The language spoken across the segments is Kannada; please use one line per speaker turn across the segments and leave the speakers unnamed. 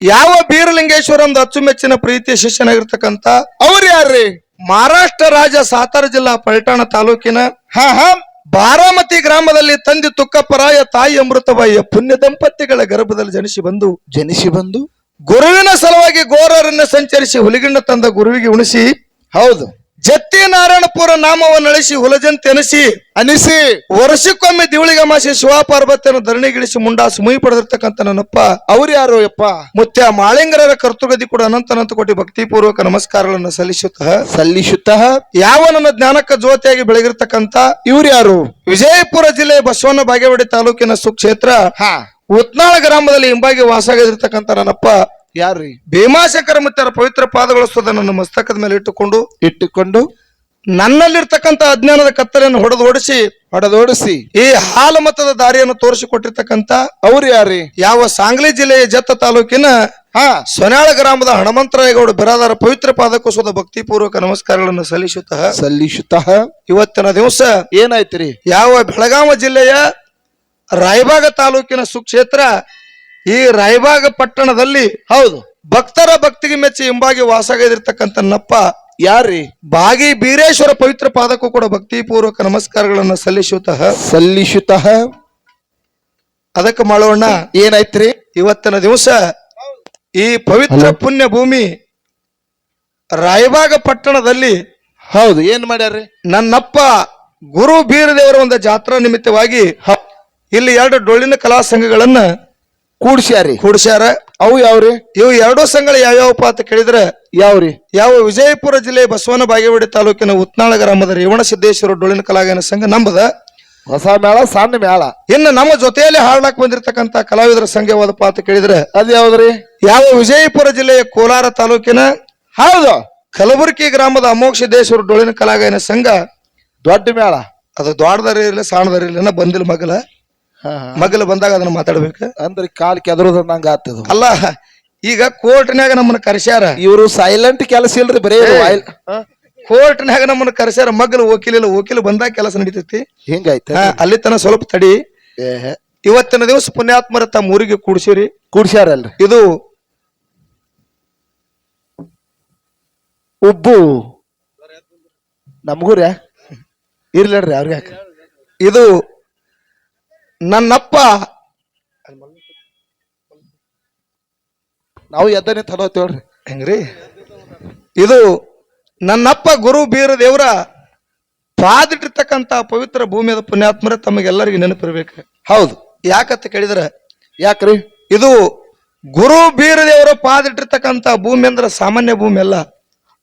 ಯಾವ ಬೀರಲಿಂಗೇಶ್ವರ ಒಂದು ಅಚ್ಚುಮೆಚ್ಚಿನ ಪ್ರೀತಿಯ ಶಿಷ್ಯನಾಗಿರ್ತಕ್ಕಂಥ
ಅವ್ರು ಯಾರ್ರಿ?
ಮಹಾರಾಷ್ಟ್ರ ರಾಜ್ಯ ಸಾತಾರ ಜಿಲ್ಲಾ ಪಲ್ಟಾಣ ತಾಲೂಕಿನ
ಹಾ ಹಾ
ಬಾರಾಮತಿ ಗ್ರಾಮದಲ್ಲಿ ತಂದೆ ತುಕ್ಕಪ್ಪರಾಯ ತಾಯಿ ಅಮೃತಬಾಯಿಯ ಪುಣ್ಯ ದಂಪತಿಗಳ ಗರ್ಭದಲ್ಲಿ ಜನಿಸಿ ಬಂದು
ಜನಿಸಿ ಬಂದು
ಗುರುವಿನ ಸಲುವಾಗಿ ಗೋರರನ್ನ ಸಂಚರಿಸಿ ಹುಲಿಗಿಣ್ಣ ತಂದ ಗುರುವಿಗೆ ಉಣಿಸಿ
ಹೌದು.
ಜತ್ತಿ ನಾರಾಯಣಪುರ ನಾಮವನ್ನು ಅಳಿಸಿ ಹುಲಜನ್ ತೆನಸಿ
ಅನಿಸಿ
ವರ್ಷಕ್ಕೊಮ್ಮೆ ದಿವಳಿಗ ಮಾಸಿ ಶಿವಪಾರ್ವತಿಯನ್ನು ಧರಣಿಗಿಳಿಸಿ ಮುಂಡಾ ಮುಯಿ ಪಡೆದಿರ್ತಕ್ಕಂಥ ನನ್ನಪ್ಪ.
ಅವ್ರು ಯಾರು ಯಪ್ಪ?
ಮುತ್ಯ ಮಾಳಿಂಗರರ ಕರ್ತೃಗದಿ ಕೂಡ ಅನಂತ ಅನಂತ ಕೋಟಿ ಭಕ್ತಿಪೂರ್ವಕ ನಮಸ್ಕಾರಗಳನ್ನು ಸಲ್ಲಿಸುತ್ತ.
ಸಲ್ಲಿಸುತ್ತ?
ಯಾವ ನನ್ನ ಜ್ಞಾನಕ್ಕ ಜ್ಯೋತಿಯಾಗಿ ಬೆಳಗಿರ್ತಕ್ಕಂತ
ಇವ್ರು ಯಾರು?
ವಿಜಯಪುರ ಜಿಲ್ಲೆ ಬಸವನ ಬಾಗೇವಾಡಿ ತಾಲೂಕಿನ ಸುಕ್ಷೇತ್ರ.
ಹಾ.
ಉತ್ನಾಳ ಗ್ರಾಮದಲ್ಲಿ ಹಿಂಬಾಗಿ ವಾಸಾಗಿರ್ತಕ್ಕಂಥ ನನ್ನಪ್ಪ.
ಯಾರ್ರಿ?
ಭೀಮಾಶಂಕರ ಮತ್ತೆ ಪವಿತ್ರ ಪಾದಗಳ ಸುದ ನನ್ನ ಮಸ್ತಕದ ಮೇಲೆ ಇಟ್ಟುಕೊಂಡು.
ಇಟ್ಟುಕೊಂಡು.
ನನ್ನಲ್ಲಿರ್ತಕ್ಕಂಥ ಅಜ್ಞಾನದ ಕತ್ತಲೆಯನ್ನು ಹೊಡೆದು ಓಡಿಸಿ
ಹೊಡೆದೋಡಿಸಿ
ಈ ಹಾಲು ಮತದ ದಾರಿಯನ್ನು ತೋರಿಸಿಕೊಟ್ಟಿರ್ತಕ್ಕಂಥ
ಅವ್ರು ಯಾರಿ?
ಯಾವ ಸಾಂಗ್ಲಿ ಜಿಲ್ಲೆಯ ಜತ್ತ ತಾಲೂಕಿನ
ಹಾ.
ಸೊನಾಳ ಗ್ರಾಮದ ಹನುಮಂತರಾಯಗೌಡ ಬಿರಾದಾರ ಪವಿತ್ರ ಪಾದಕ್ಕೂ ಭಕ್ತಿ ಪೂರ್ವಕ ನಮಸ್ಕಾರಗಳನ್ನು ಸಲ್ಲಿಸುತ್ತ
ಸಲ್ಲಿಸುತ್ತ
ಇವತ್ತಿನ ದಿವಸ
ಏನಾಯ್ತ್ರಿ?
ಯಾವ ಬೆಳಗಾವ ಜಿಲ್ಲೆಯ ರಾಯಬಾಗ ತಾಲೂಕಿನ ಸುಕ್ಷೇತ್ರ ಈ ರಾಯಬಾಗ ಪಟ್ಟಣದಲ್ಲಿ
ಹೌದು.
ಭಕ್ತರ ಭಕ್ತಿಗೆ ಮೆಚ್ಚಿ ಹಿಂಬಾಗಿ ವಾಸಗೈದಿರ್ತಕ್ಕಂಥ ನಪ್ಪ
ಯಾರ್ರಿ?
ಬಾಗಿ ಬೀರೇಶ್ವರ ಪವಿತ್ರ ಪಾದಕ್ಕೂ ಕೂಡ ಭಕ್ತಿಪೂರ್ವಕ ನಮಸ್ಕಾರಗಳನ್ನು ಸಲ್ಲಿಸುತ್ತ
ಸಲ್ಲಿಸುತ್ತ
ಅದಕ್ಕೆ ಮಾಡೋಣ.
ಏನಾಯ್ತ್ರಿ?
ಇವತ್ತಿನ ದಿವಸ ಈ ಪವಿತ್ರ ಪುಣ್ಯ ಭೂಮಿ ರಾಯಬಾಗ ಪಟ್ಟಣದಲ್ಲಿ
ಹೌದು ಏನ್ ಮಾಡ್ಯಾರ್ರಿ?
ನನ್ನಪ್ಪ ಗುರು ಬೀರದೇವರ ಒಂದು ಜಾತ್ರಾ ನಿಮಿತ್ತವಾಗಿ ಇಲ್ಲಿ ಎರಡು ಡೊಳ್ಳಿನ ಕಲಾ ಸಂಘಗಳನ್ನ
ಕೂಡ್ಸ್ಯಾರಿ.
ಕೂಡ್ಸ್ಯಾರ?
ಅವು ಯಾವ್ರಿ?
ಇವು ಎರಡೂ ಸಂಘಗಳು ಯಾವ್ಯಾವಪ್ಪ ಅಂತ ಕೇಳಿದ್ರೆ
ಯಾವ್ರಿ?
ಯಾವ ವಿಜಯಪುರ ಜಿಲ್ಲೆ ಬಸವನ ಬಾಗೇವಾಡಿ ತಾಲೂಕಿನ ಉತ್ನಾಳ ಗ್ರಾಮದ ರೇವಣ ಸಿದ್ದೇಶ್ವರ ಡೊಳ್ಳಿನ ಕಲಾಗಾಯನ ಸಂಘ ನಂಬದ?
ಹೊಸ ಮೇಳ ಸಣ್ಣ ಮೇಳ
ಇನ್ನು ನಮ್ಮ ಜೊತೆಯಲ್ಲಿ ಹಾಡ್ಲಾಕ್ ಬಂದಿರತಕ್ಕಂತ ಕಲಾವಿದರ ಸಂಘ ಯಾವ್ದಪ್ಪ ಅಂತ ಕೇಳಿದ್ರೆ
ಅದ್ ಯಾವ್ದ್ರಿ?
ಯಾವ ವಿಜಯಪುರ ಜಿಲ್ಲೆಯ ಕೋಲಾರ ತಾಲೂಕಿನ
ಹೌದು.
ಕಲಬುರಗಿ ಗ್ರಾಮದ ಅಮೋಕ್ಷ ಸಿದ್ದೇಶ್ವರ ಡೊಳ್ಳಿನ ಕಲಾಗಾಯನ ಸಂಘ
ದೊಡ್ಡ ಮೇಳ
ಅದು ದೊಡ್ಡದರಿ ಇರಲಿ ಸಣ್ಣದರಿ ಇರಲಿ ಬಂದಿಲ್ಲ ಮಗಲ. ಮಗಲ ಬಂದಾಗ ಅದನ್ನ ಮಾತಾಡ್ಬೇಕು?
ಅಂದ್ರೆ ಕಾಲ್ ಕೆದರೋದಂಗ ಆತದ
ಅಲ್ಲ ಈಗ ಕೋರ್ಟ್ನ್ಯಾಗ ನಮ್ಮನ್ನ ಕರೆಸ್ಯಾರ.
ಇವರು ಸೈಲೆಂಟ್ ಕೆಲಸ ಇಲ್ರಿ ಬರೀ?
ಕೋರ್ಟ್ನ್ಯಾಗ ನಮ್ಮನ್ನ ಕರೆಸ್ಯಾರ ಮಗಲು ವಕೀಲ ಇಲ್ಲ ವಕೀಲ ಬಂದಾಗ ಕೆಲಸ ನಡೀತೈತಿ.
ಹಿಂಗಾಯ್ತ?
ಅಲ್ಲಿ ತನ ಸ್ವಲ್ಪ ತಡಿ. ಇವತ್ತಿನ ದಿವಸ ಪುಣ್ಯಾತ್ಮರ ತಮ್ಮ ಊರಿಗೆ ಕೂಡ್ಸಿರಿ.
ಕೂಡ್ಸ್ಯಾರಲ್ರಿ.
ಇದು
ಉಬ್ಬು. ನಮಗೂರ್ಯಾ? ಇರ್ಲಡ್ರಿ ಅವ್ರಿಗೆ
ಇದು ನನ್ನಪ್ಪ.
ನಾವು ಎದ್ದನೆ ತಲೋತೇವ್ರಿ
ಹೆಂಗ್ರಿ? ಇದು ನನ್ನಪ್ಪ ಗುರು ಬೀರ ದೇವರ ಪಾದಿಟ್ಟಿರ್ತಕ್ಕಂತ ಪವಿತ್ರ ಭೂಮಿಯದ ಪುಣ್ಯಾತ್ಮರ ತಮಗೆಲ್ಲರಿಗೂ ನೆನಪಿರ್ಬೇಕು.
ಹೌದು.
ಯಾಕಂತ ಕೇಳಿದ್ರೆ
ಯಾಕ್ರಿ?
ಇದು ಗುರು ಬೀರ ದೇವರ ಪಾದಿಟ್ಟಿರ್ತಕ್ಕಂತ ಭೂಮಿ ಅಂದ್ರೆ ಸಾಮಾನ್ಯ ಭೂಮಿ ಅಲ್ಲ.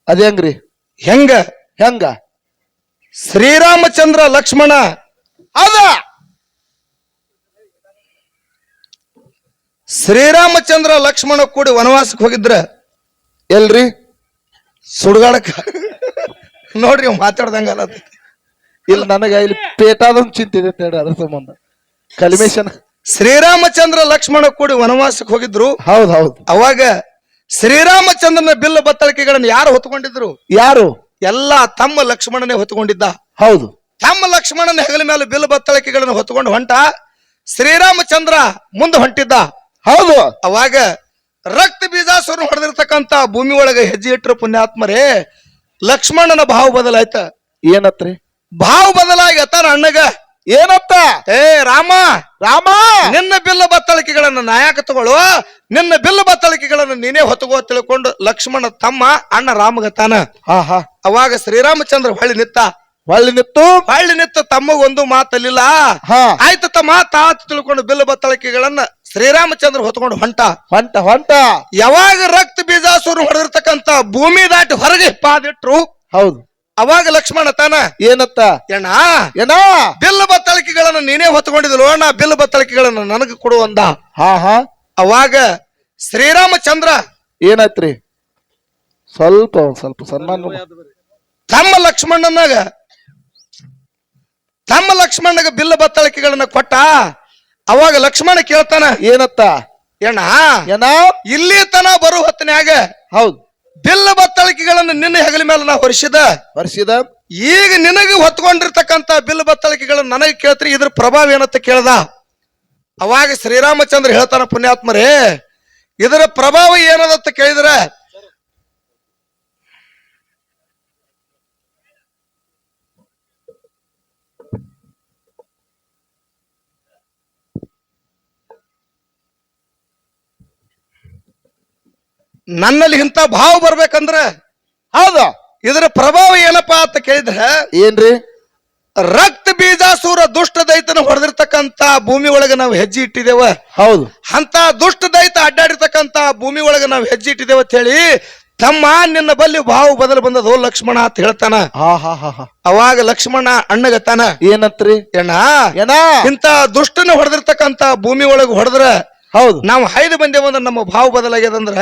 ಅದೇಂಗ್ರಿ ಹೆಂಗ್ರಿ?
ಹೆಂಗ?
ಹೆಂಗ?
ಶ್ರೀರಾಮಚಂದ್ರ ಲಕ್ಷ್ಮಣ
ಅದ.
ಶ್ರೀರಾಮಚಂದ್ರ ಲಕ್ಷ್ಮಣ ಕೂಡಿ ವನವಾಸಕ್ಕೆ ಹೋಗಿದ್ರ
ಎಲ್ರಿ
ಸುಡ್ಗಾಡಕ ನೋಡ್ರಿ ಮಾತಾಡ್ದಂಗಲ್ಲ ಅದು
ಇಲ್ಲಿ ನನಗೆ ಇಲ್ಲಿ ಪೇಟಾದೊಂದು ಚಿಂತಿದೆ ಹೇಳಿ ಅದ್ರ ಸಂಬಂಧ. ಕಲಿಮೇಶನ.
ಶ್ರೀರಾಮಚಂದ್ರ ಲಕ್ಷ್ಮಣ ಕೂಡಿ ವನವಾಸಕ್ಕೆ ಹೋಗಿದ್ರು.
ಹೌದ್ ಹೌದು.
ಅವಾಗ ಶ್ರೀರಾಮಚಂದ್ರನ ಬಿಲ್ಲ ಬತ್ತಳಿಕೆಗಳನ್ನು ಯಾರು ಹೊತ್ಕೊಂಡಿದ್ರು?
ಯಾರು?
ಎಲ್ಲಾ ತಮ್ಮ ಲಕ್ಷ್ಮಣನೇ ಹೊತ್ಕೊಂಡಿದ್ದ.
ಹೌದು.
ತಮ್ಮ ಲಕ್ಷ್ಮಣನ ಹೆಗಲ ಮೇಲೆ ಬಿಲ್ ಬತ್ತಳಿಕೆಗಳನ್ನು ಹೊತ್ಕೊಂಡು ಹೊಂಟ ಶ್ರೀರಾಮಚಂದ್ರ ಮುಂದೆ ಹೊಂಟಿದ್ದ.
ಹೌದು.
ಅವಾಗ ರಕ್ತ ಬೀಜಾಸುರ ಹೊಡೆದಿರ್ತಕ್ಕಂತ ಭೂಮಿ ಒಳಗೆ ಹೆಜ್ಜೆ ಇಟ್ಟರು ಪುಣ್ಯಾತ್ಮರೇ ಲಕ್ಷ್ಮಣನ ಭಾವ ಬದಲಾಯ್ತ.
ಏನತ್ರಿ?
ಭಾವ ಬದಲಾಗಿ ಅತ್ತಾನ ಅಣ್ಣಗ.
ಏನತ್ತ?
ಏ ರಾಮ!
ರಾಮ!
ನಿನ್ನ ಬಿಲ್ಲ ಬತ್ತಳಿಕೆಗಳನ್ನ ನಾಯಕ ತಗೊಳ್ಳು ನಿನ್ನ ಬಿಲ್ಲ ಬತ್ತಳಿಕೆಗಳನ್ನು ನೀನೇ ಹೊತ್ತಗೋ ತಿಳ್ಕೊಂಡು ಲಕ್ಷ್ಮಣ ತಮ್ಮ ಅಣ್ಣ ರಾಮಗತಾನ
ಹಾ ಹಾ
ಅವಾಗ ಶ್ರೀರಾಮಚಂದ್ರ ಹೊಳಿ ನಿತ್ತ
ಹೊಳ್ಳಿ ನಿತ್ತು
ಹೊಳ್ಳಿ ನಿತ್ತ ತಮ್ಮಗೊಂದು ಮಾತಲ್ಲಿಲ್ಲ.
ಹಾ.
ಆಯ್ತು ತಮ್ಮ ತಾತ ತಿಳ್ಕೊಂಡು ಬಿಲ್ಲ ಬತ್ತಳಿಕೆಗಳನ್ನ ಶ್ರೀರಾಮಚಂದ್ರ ಹೊತ್ಕೊಂಡು ಹೊಂಟ.
ಹೊಂಟ ಹೊಂಟ.
ಯಾವಾಗ ರಕ್ತ ಬೀಜಾಸುರ ಹೊಡೆದಿರ್ತಕ್ಕಂತ ಭೂಮಿ ದಾಟಿ ಹೊರಗೆ ಪಾದಿಟ್ರು?
ಹೌದು.
ಅವಾಗ ಲಕ್ಷ್ಮಣ ತಾನ
ಏನತ್ತ?
ಎಣ್ಣ
ಏನ?
ಬಿಲ್ಲ ಬತ್ತಳಿಕೆಗಳನ್ನ ನೀನೇ ಹೊತ್ಕೊಂಡಿದ್ಲು ಅಣ್ಣ ಬಿಲ್ಲ ಬತ್ತಳಿಕೆಗಳನ್ನ ನನಗೆ ಕೊಡು ಅಂದ.
ಹಾ ಹಾ.
ಅವಾಗ ಶ್ರೀರಾಮಚಂದ್ರ
ಏನಾಯ್ತ್ರಿ? ಸ್ವಲ್ಪ ಒಂದ್ ಸ್ವಲ್ಪ ಸನ್ಮಾನ
ತಮ್ಮ ಲಕ್ಷ್ಮಣನಾಗ ತಮ್ಮ ಲಕ್ಷ್ಮಣಗ ಬಿಲ್ಲ ಬತ್ತಳಿಕೆಗಳನ್ನ ಕೊಟ್ಟ ಅವಾಗ ಲಕ್ಷ್ಮಣ ಕೇಳ್ತಾನ
ಏನತ್ತ?
ಏನ
ಏನ
ಇಲ್ಲಿ ತನ ಬರು ಹೊತ್ತನ್ಯಾಗ
ಹೌದು.
ಬಿಲ್ಲ ಬತ್ತಳಿಕೆಗಳನ್ನ ನಿನ್ನ ಹೆಗಲ ಮೇಲೆ ನಾ ಹೊರಿಸಿದ.
ಹೊರಿಸಿದ?
ಈಗ ನಿನಗೆ ಹೊತ್ಕೊಂಡಿರ್ತಕ್ಕಂತ ಬಿಲ್ ಬತ್ತಳಿಕೆಗಳನ್ನ ನನಗೆ ಕೇಳ್ತ್ರಿ ಇದ್ರ ಪ್ರಭಾವ ಏನಂತ ಕೇಳ್ದ? ಅವಾಗ ಶ್ರೀರಾಮಚಂದ್ರ ಹೇಳ್ತಾನ ಪುಣ್ಯಾತ್ಮರೇ ಇದರ ಪ್ರಭಾವ ಏನದತ್ತ ಕೇಳಿದ್ರ? ನನ್ನಲ್ಲಿ ಇಂಥ ಭಾವ ಬರ್ಬೇಕಂದ್ರೆ
ಹೌದು
ಇದರ ಪ್ರಭಾವ ಏನಪ್ಪಾ ಅಂತ ಕೇಳಿದ್ರೆ
ಏನ್ರಿ?
ರಕ್ತ ಬೀಜಾಸೂರ ದುಷ್ಟ ದೈತನ ಹೊಡೆದಿರ್ತಕ್ಕಂತ ಭೂಮಿ ಒಳಗೆ ನಾವು ಹೆಜ್ಜೆ ಇಟ್ಟಿದ್ದೇವ.
ಹೌದು.
ಅಂತ ದುಷ್ಟ ದೈತ ಅಡ್ಡಾಡಿರ್ತಕ್ಕಂತ ಭೂಮಿ ಒಳಗೆ ನಾವು ಹೆಜ್ಜೆ ಇಟ್ಟಿದ್ದೇವ ಅಂತ ಹೇಳಿ ತಮ್ಮ ನಿನ್ನ ಬಲ್ಲಿ ಭಾವ ಬದಲು ಬಂದದೋ ಲಕ್ಷ್ಮಣ ಅಂತ ಹೇಳ್ತಾನ.
ಹಾ ಹಾ ಹಾ ಹಾ.
ಅವಾಗ ಲಕ್ಷ್ಮಣ ಅಣ್ಣಗತ್ತಾನ.
ಏನತ್ರಿ?
ಏನ?
ಏನಾ?
ಇಂತ ದುಷ್ಟನ ಹೊಡೆದಿರ್ತಕ್ಕಂತ ಭೂಮಿ ಒಳಗೆ ಹೊಡೆದ್ರ
ಹೌದು.
ನಾವು ಹೈದು ಬಂದೇವಂದ್ರ ನಮ್ಮ ಭಾವ ಬದಲಾಗ್ಯದಂದ್ರ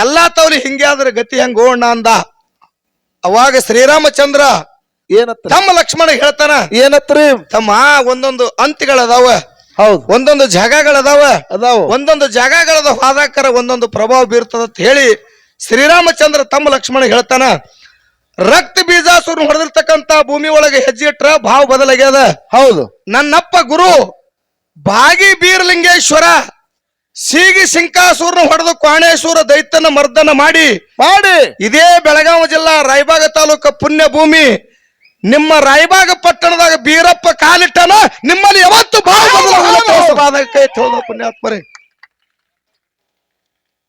ಎಲ್ಲಾ ತವಲಿ ಹಿಂಗೆ ಆದ್ರೆ ಗತಿ ಹೆಂಗ ಅಣ್ಣ ಅಂದ. ಅವಾಗ ಶ್ರೀರಾಮಚಂದ್ರ
ಏನತ್ತ
ತಮ್ಮ ಲಕ್ಷ್ಮಣ ಹೇಳ್ತಾನ
ಏನತ್ರಿ
ತಮ್ಮ ಒಂದೊಂದು ಅಂತಿಗಳದಾವ
ಹೌದು.
ಒಂದೊಂದು ಜಾಗಗಳದಾವ
ಅದಾವ.
ಒಂದೊಂದು ಜಾಗಗಳದ ಹಾದಾಕರ ಒಂದೊಂದು ಪ್ರಭಾವ ಬೀರ್ತದ ಅಂತ ಹೇಳಿ ಶ್ರೀರಾಮಚಂದ್ರ ತಮ್ಮ ಲಕ್ಷ್ಮಣ ಹೇಳ್ತಾನ ರಕ್ತ ಬೀಜಾಸುರನ್ ಹೊಡೆದಿರ್ತಕ್ಕಂತ ಭೂಮಿ ಒಳಗೆ ಹೆಜ್ಜೆ ಇಟ್ರ ಭಾವ ಬದಲಾಗ್ಯದ.
ಹೌದು.
ನನ್ನಪ್ಪ ಗುರು ಬಾಗಿ ಬೀರಲಿಂಗೇಶ್ವರ ಸೀಗಿ ಸಿಂಕಾಸೂರನ ಹೊಡೆದು ಕ್ವಾಣೇಶ್ವರ ದೈತ್ಯನ ಮರ್ದನ ಮಾಡಿ
ಮಾಡಿ.
ಇದೇ ಬೆಳಗಾವಿ ಜಿಲ್ಲಾ ರಾಯಬಾಗ ತಾಲೂಕ ಪುಣ್ಯ ಭೂಮಿ ನಿಮ್ಮ ರಾಯಬಾಗ ಪಟ್ಟಣದಾಗ ಬೀರಪ್ಪ ಕಾಲಿಟ್ಟನ ನಿಮ್ಮಲ್ಲಿ ಯಾವತ್ತು ಪುಣ್ಯಾತ್ಮರೇ.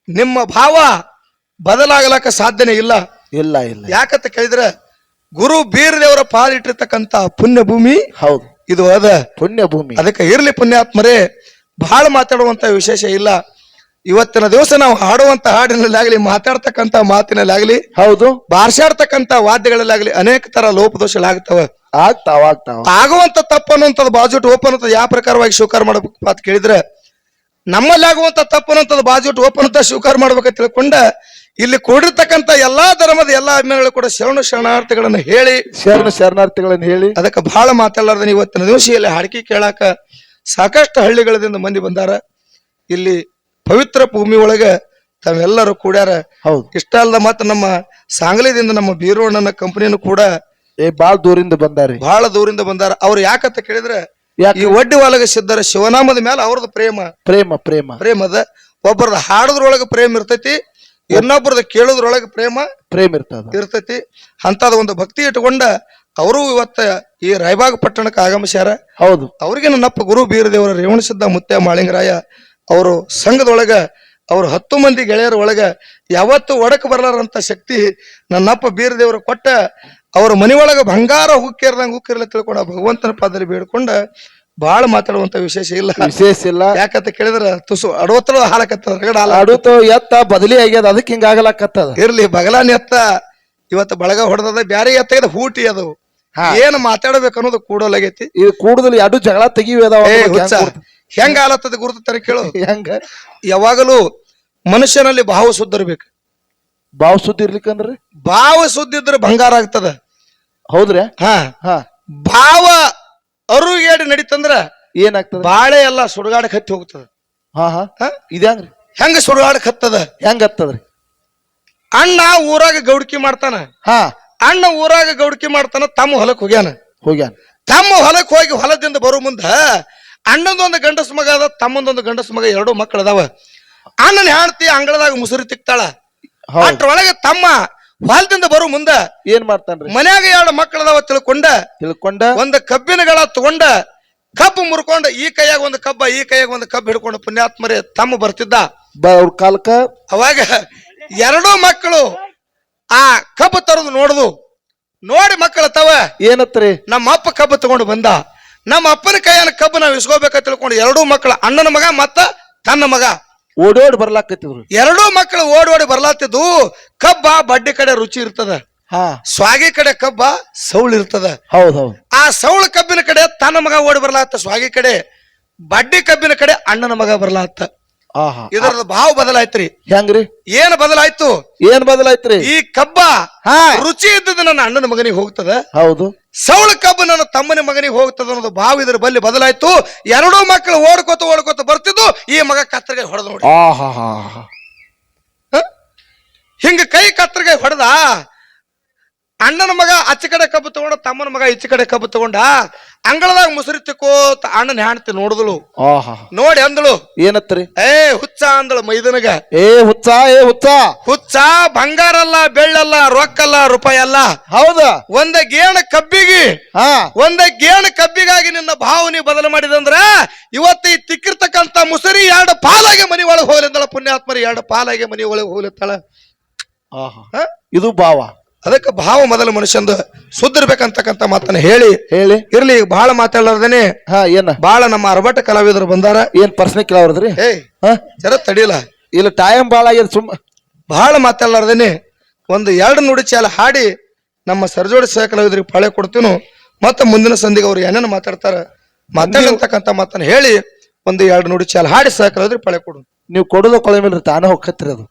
ನಿಮ್ಮ ಭಾವ ಬದಲಾಗಲಕ್ಕ ಸಾಧ್ಯನೇ ಇಲ್ಲ.
ಇಲ್ಲ ಇಲ್ಲ.
ಯಾಕಂತ ಕೇಳಿದ್ರೆ ಗುರು ಬೀರದೇವರ ಪಾಲಿಟ್ಟಿರ್ತಕ್ಕಂತ ಪುಣ್ಯ ಭೂಮಿ
ಹೌದು.
ಇದು ಅದ.
ಪುಣ್ಯ ಭೂಮಿ
ಅದಕ್ಕೆ ಇರ್ಲಿ ಪುಣ್ಯಾತ್ಮರೇ. ಬಹಳ ಮಾತಾಡುವಂತ ವಿಶೇಷ ಇಲ್ಲ. ಇವತ್ತಿನ ದಿವಸ ನಾವು ಹಾಡುವಂತ ಹಾಡಿನಲ್ಲಾಗ್ಲಿ ಮಾತಾಡ್ತಕ್ಕಂತ ಮಾತಿನಲ್ಲಾಗ್ಲಿ
ಹೌದು.
ಬಾರ್ಸಾಡ್ತಕ್ಕಂತ ವಾದ್ಯಗಳಲ್ಲಾಗ್ಲಿ ಅನೇಕ ತರ ಲೋಪದೋಷಗಳಾಗ್ತವ.
ಆಗ್ತಾವ ಆಗ್ತಾವ.
ಆಗುವಂತ ತಪ್ಪು ಅನ್ನುವಂಥದ್ದು ಬಾಜುಟ್ ಓಪನ್ ಅಂತ ಯಾವ ಪ್ರಕಾರವಾಗಿ ಸ್ವೀಕಾರ ಮಾಡ್ಬೇಕು ಅಂತ ಕೇಳಿದ್ರೆ ನಮ್ಮಲ್ಲಿ ಆಗುವಂತ ತಪ್ಪು ಅನ್ನುವಂಥದ್ದು ಬಾಜುಟ್ ಓಪನ್ ಅಂತ ಸ್ವೀಕಾರ ಮಾಡ್ಬೇಕಂತ ತಿಳ್ಕೊಂಡ ಇಲ್ಲಿ ಕೂಡಿರ್ತಕ್ಕಂತ ಎಲ್ಲಾ ಧರ್ಮದ ಎಲ್ಲಾ ಅಭಿಮಾನಿಗಳು ಕೂಡ ಶರಣ ಶರಣಾರ್ಥಿಗಳನ್ನ ಹೇಳಿ
ಶರಣ ಶರಣಾರ್ಥಿಗಳನ್ನ ಹೇಳಿ.
ಅದಕ್ಕೆ ಬಹಳ ಮಾತಾಡಲಾರ್ದ ಇವತ್ತಿನ ದಿವಸ ಇಲ್ಲಿ ಹಾಡಿಕೆ ಕೇಳಾಕ ಸಾಕಷ್ಟು ಹಳ್ಳಿಗಳಿಂದ ಮಂದಿ ಬಂದಾರ. ಇಲ್ಲಿ ಪವಿತ್ರ ಭೂಮಿ ಒಳಗೆ ತಾವೆಲ್ಲರೂ ಕೂಡ್ಯಾರ.
ಹೌದು.
ಇಷ್ಟ ಅಲ್ಲದ ಮತ್ತ ನಮ್ಮ ಸಾಂಗ್ಲಿದಿಂದ ನಮ್ಮ ಬೀರೋಣ್ಣನ ಕಂಪನಿನೂ ಕೂಡ
ಏ ಬಾಳ್ ದೂರಿಂದ ಬಂದಾರಿ.
ಬಹಳ ದೂರಿಂದ ಬಂದಾರ. ಅವ್ರು ಯಾಕಂತ ಕೇಳಿದ್ರೆ
ಯಾಕೆ?
ಈ ಒಡ್ಡಿ ಒಳಗ ಸಿದ್ಧರ ಶಿವನಾಮದ ಮೇಲೆ ಅವ್ರದ್ದು ಪ್ರೇಮ.
ಪ್ರೇಮ ಪ್ರೇಮ.
ಪ್ರೇಮದ. ಒಬ್ಬರದ ಹಾಡದ್ರೊಳಗ ಪ್ರೇಮ ಇರ್ತೈತಿ ಇನ್ನೊಬ್ಬರದ ಕೇಳೋದ್ರೊಳಗ ಪ್ರೇಮ
ಪ್ರೇಮ ಇರ್ತದ.
ಇರ್ತೈತಿ. ಅಂತದ ಒಂದು ಭಕ್ತಿ ಇಟ್ಕೊಂಡ ಅವರು ಇವತ್ತ ಈ ರಾಯಬಾಗ ಪಟ್ಟಣಕ್ಕೆ ಆಗಮಿಸ್ಯಾರ.
ಹೌದು.
ಅವ್ರಿಗೆ ನನ್ನಪ್ಪ ಗುರು ಬೀರದೇವರ ರೇವಣಸಿದ್ದ ಮುತ್ತೆ ಮಾಳಿಂಗರಾಯ ಅವರು ಸಂಘದೊಳಗ ಅವ್ರ ಹತ್ತು ಮಂದಿ ಗೆಳೆಯರ ಒಳಗ ಯಾವತ್ತು ಒಡಕ್ ಬರಲಾರಂತ ಶಕ್ತಿ ನನ್ನಪ್ಪ ಬೀರದೇವರು ಕೊಟ್ಟ ಅವ್ರ ಮನಿ ಒಳಗ ಬಂಗಾರ ಹುಕ್ಕಿರ್ದಂಗ ಹುಕ್ಕಿರ್ಲ ತಿಳ್ಕೊಂಡ ಭಗವಂತನ ಪಾದಲ್ಲಿ ಬೇಡ್ಕೊಂಡ ಬಹಳ ಮಾತಾಡುವಂತ ವಿಶೇಷ ಇಲ್ಲ.
ವಿಶೇಷ ಇಲ್ಲ.
ಯಾಕಂತ ಕೇಳಿದ್ರ ತುಸು ಅಡವತ್ತಳ ಹಾಲಕತ್ತ ರಗಡ ಹಾಲ
ಅಡುತ್ತೋ ಎತ್ತ ಬದಲಿ ಆಗ್ಯದ ಅದಕ್ಕೆ ಹಿಂಗ ಆಗಲಕತ್ತದ.
ಇರ್ಲಿ ಬಗಲಾನ್ ಎತ್ತ. ಇವತ್ತು ಬಳಗ ಹೊಡೆದದ ಬ್ಯಾರೆ ಎತ್ತ ಹೂಟಿ ಅದು. ಏನ್ ಮಾತಾಡ್ಬೇಕು ಅನ್ನೋದು ಕೂಡಲಾಗೈತಿ.
ಇದು ಕೂಡದಲ್ಲಿ ಎರಡು ಜಗಳ ತೆಗಿವೆ ಅದಾವ
ಏ
ಅನ್ನೋದು
ಹುಚ್ಚ.
ಹೆಂಗ್
ಆಲತ್ತದ ಗುರುತ ಕೇಳು.
ಹೆಂಗ?
ಯಾವಾಗಲೂ ಮನುಷ್ಯನಲ್ಲಿ ಭಾವ ಶುದ್ಧ ಇರ್ಬೇಕು.
ಭಾವ ಸುದ್ದಿ ಇರ್ಲಿಕ್ಕಂದ್ರೆ?
ಭಾವ ಶುದ್ಧ ಇದ್ರೆ ಬಂಗಾರ ಆಗ್ತದ.
ಹೌದ್ರಿ?
ಹಾ.
ಹಾ.
ಭಾವ ಅರುಗೇಡಿ ನಡೀತಂದ್ರ
ಏನಾಗ್ತದ?
ಬಾಳೆ ಎಲ್ಲ ಸುಡಗಾಡಕ್ಕೆ ಹತ್ತಿ ಹೋಗ್ತದ.
ಹಾ ಹಾ.
ಹಾ?
ಇದ್ಯಾಂಗ್ರಿ
ಹೆಂಗ ಸುಡುಗಾಡಕ್ ಹತ್ತದ?
ಹೆಂಗ ಹತ್ತದ್ರಿ?
ಅಣ್ಣ ಊರಾಗ ಗೌಡ್ಕಿ ಮಾಡ್ತಾನ.
ಹಾ.
ಅಣ್ಣ ಊರಾಗ ಗೌಡ್ಕಿ ಮಾಡ್ತಾನ ತಮ್ಮ ಹೊಲಕ್ ಹೋಗ್ಯಾನ.
ಹೋಗ್ಯಾನ.
ತಮ್ಮ ಹೊಲಕ್ ಹೋಗಿ ಹೊಲದಿಂದ ಬರೋ ಮುಂದ ಅಣ್ಣಂದೊಂದು ಗಂಡಸ ಮಗ ಅದ ತಮ್ಮಂದೊಂದು ಗಂಡಸ ಮಗ ಎರಡು ಮಕ್ಕಳು ಅದಾವ. ಅಣ್ಣನ ಹೆಣ್ತಿ ಅಂಗಳದಾಗ ಮುಸುರಿ ತಿಕ್ತಾಳ. ಅಷ್ಟ್ರೊಳಗೆ ತಮ್ಮ ಹೊಲದಿಂದ ಬರೋ ಮುಂದ
ಏನ್ ಮಾಡ್ತಾನ್ರಿ?
ಮನ್ಯಾಗ ಎರಡು ಮಕ್ಕಳು ಅದಾವ ತಿಳ್ಕೊಂಡ
ತಿಳ್ಕೊಂಡ?
ಒಂದು ಕಬ್ಬಿನಗಳ ತಗೊಂಡ ಕಬ್ಬು ಮುರ್ಕೊಂಡ ಈ ಕೈಯಾಗ ಒಂದು ಕಬ್ಬ ಈ ಕೈಯಾಗ ಒಂದು ಕಬ್ಬ ಹಿಡ್ಕೊಂಡು ಪುಣ್ಯಾತ್ಮರೇ ತಮ್ಮ ಬರ್ತಿದ್ದ.
ಅವ್ರ ಕಾಲಕ್ಕ?
ಅವಾಗ ಎರಡೂ ಮಕ್ಕಳು ಆ ಕಬ್ಬು ತರದು ನೋಡುದು. ನೋಡಿ ಮಕ್ಕಳ ತವ.
ಏನತ್ರಿ?
ನಮ್ಮ ಅಪ್ಪ ಕಬ್ಬು ತಗೊಂಡು ಬಂದ. ನಮ್ಮ ಅಪ್ಪನ ಕೈಯನ್ನ ಕಬ್ಬು ನಾವು ಇಸ್ಕೋಬೇಕಂತ ತಿಳ್ಕೊಂಡು ಎರಡೂ ಮಕ್ಕಳು ಅಣ್ಣನ ಮಗ ಮತ್ತ ತನ್ನ ಮಗ.
ಓಡೋಡಿ ಬರ್ಲಾಕತ್ತಿದ್ರು.
ಎರಡೂ ಮಕ್ಕಳು ಓಡೋಡಿ ಓಡಿ ಬರ್ಲಾತಿದ್ದು ಕಬ್ಬ ಬಡ್ಡಿ ಕಡೆ ರುಚಿ ಇರ್ತದ.
ಹಾ.
ಸ್ವಾಗಿ ಕಡೆ ಕಬ್ಬ ಸೌಳ್ ಇರ್ತದ.
ಹೌದೌದು ಹೌದ್.
ಆ ಸೌಳು ಕಬ್ಬಿನ ಕಡೆ ತನ್ನ ಮಗ ಓಡಿ ಬರ್ಲಾತ್ತ ಸ್ವಾಗಿ ಕಡೆ ಬಡ್ಡಿ ಕಬ್ಬಿನ ಕಡೆ ಅಣ್ಣನ ಮಗ ಬರ್ಲಾತ್ತ ಇದರದ ಭಾವ ಬದಲಾಯ್ತ್ರಿ.
ಹೆಂಗ್ರಿ?
ಏನ್ ಬದಲಾಯ್ತು?
ಏನ್ ಬದಲಾಯ್ತ್ರಿ?
ಈ ಕಬ್ಬ ರುಚಿ ಇದ್ದದ ನನ್ನ ಅಣ್ಣನ ಮಗನಿಗೆ ಹೋಗ್ತದ.
ಹೌದು.
ಸೌಳ ಕಬ್ಬು ನನ್ನ ತಮ್ಮನ ಮಗನಿಗೆ ಹೋಗ್ತದ ಅನ್ನೋದು ಭಾವ ಇದ್ರ ಬಲ್ಲಿ ಬದಲಾಯ್ತು. ಎರಡೂ ಮಕ್ಕಳು ಓಡ್ಕೋತ ಓಡ್ಕೋತ ಬರ್ತಿದ್ದು ಈ ಮಗ ಕತ್ತರಿಗೆ ಹೊಡೆದ ನೋಡಿ. ಹಿಂಗ ಕೈ ಕತ್ತರಿಗೆ ಹೊಡೆದ ಅಣ್ಣನ ಮಗ ಅಚ್ಚ ಕಡೆ ಕಬ್ಬು ತಗೊಂಡ ತಮ್ಮನ ಮಗ ಈಚೆ ಕಡೆ ಕಬ್ಬು ತಗೊಂಡ ಅಂಗಳದಾಗ ಮುಸುರಿ ತಿಕ್ಕೋತ ಅಣ್ಣನ ಹೆಣ್ತಿ ನೋಡಿದಳು.
ಆಹಾ.
ನೋಡಿ ಅಂದಳು.
ಏನತ್ರಿ?
ಏ ಹುಚ್ಚ ಅಂದಳು ಮೈದನಗ.
ಏ ಹುಚ್ಚ ಏ ಹುಚ್ಚ.
ಹುಚ್ಚ ಬಂಗಾರಲ್ಲ ಬೆಳ್ಳಲ್ಲ ರೊಕ್ಕಲ್ಲ ರೂಪಾಯಿ ಅಲ್ಲ.
ಹೌದ.
ಒಂದ ಗೇಣ ಕಬ್ಬಿಗೆ
ಹಾ.
ಒಂದ ಗೇಣ ಕಬ್ಬಿಗಾಗಿ ನಿನ್ನ ಭಾವನೆ ಬದಲು ಮಾಡಿದಂದ್ರ ಇವತ್ತು ಈ ತಿಕ್ಕಿರ್ತಕ್ಕಂತ ಮುಸರಿ ಎರಡು ಪಾಲಾಗೆ ಮನಿ ಒಳಗೆ ಹೋಗ್ಲಿದ್ದಾಳ ಪುಣ್ಯಾತ್ಮರಿ. ಎರಡು ಪಾಲಾಗೆ ಮನಿ ಒಳಗೆ ಹೋಗ್ಲಿತ್ತಾಳ
ಆಹಾ. ಇದು ಭಾವ.
ಅದಕ್ಕೆ ಭಾವ ಮೊದಲು ಮನುಷ್ಯಂದು ಸುದ್ದಿರ್ಬೇಕಂತಕ್ಕಂತ ಮಾತನ್ನ ಹೇಳಿ
ಹೇಳಿ.
ಇರ್ಲಿ ಬಹಳ ಮಾತಾಡಲಾರ್ದೇನೆ.
ಹಾ ಏನ?
ಬಹಳ ನಮ್ಮ ಅರಬಟ ಕಲಾವಿದರು ಬಂದಾರ.
ಏನ್ ಪ್ರಶ್ನೆ ಕೆಲವ್ರದ್ರಿ
ಏಯ್
ಹಾ?
ಜರ ತಡಿಯಲ್ಲ
ಇಲ್ಲ ಟೈಮ್ ಬಹಳ ಆಗ್ಯದ ಸುಮ್ಮ
ಬಹಳ ಮಾತಾಡಲಾರ್ದೇನೆ. ಒಂದು ಎರಡು ನುಡಿ ಚಾಲ ಹಾಡಿ ನಮ್ಮ ಸರ್ಜೋಡಿ ಸಹ ಕಲಾವಿದರಿಗೆ ಪಾಳೆ ಕೊಡ್ತೀನು. ಮತ್ತೆ ಮುಂದಿನ ಸಂಧಿಗೆ ಅವ್ರು ಏನೇನು ಮಾತಾಡ್ತಾರ ಮಾತಾಡಂತಕ್ಕಂತ ಮಾತನ್ನ ಹೇಳಿ ಒಂದು ಎರಡು ನುಡಿ ಚಾಲ ಹಾಡಿ ಸಹ ಕಲಾವಿದರಿಗೆ ಪಾಳೆ ಕೊಡು.
ನೀವು ಕೊಡೋದು ಕೊಳ ಮೇಲೆ ತಾನೇ ಹೋಗ್ತಿರೋದು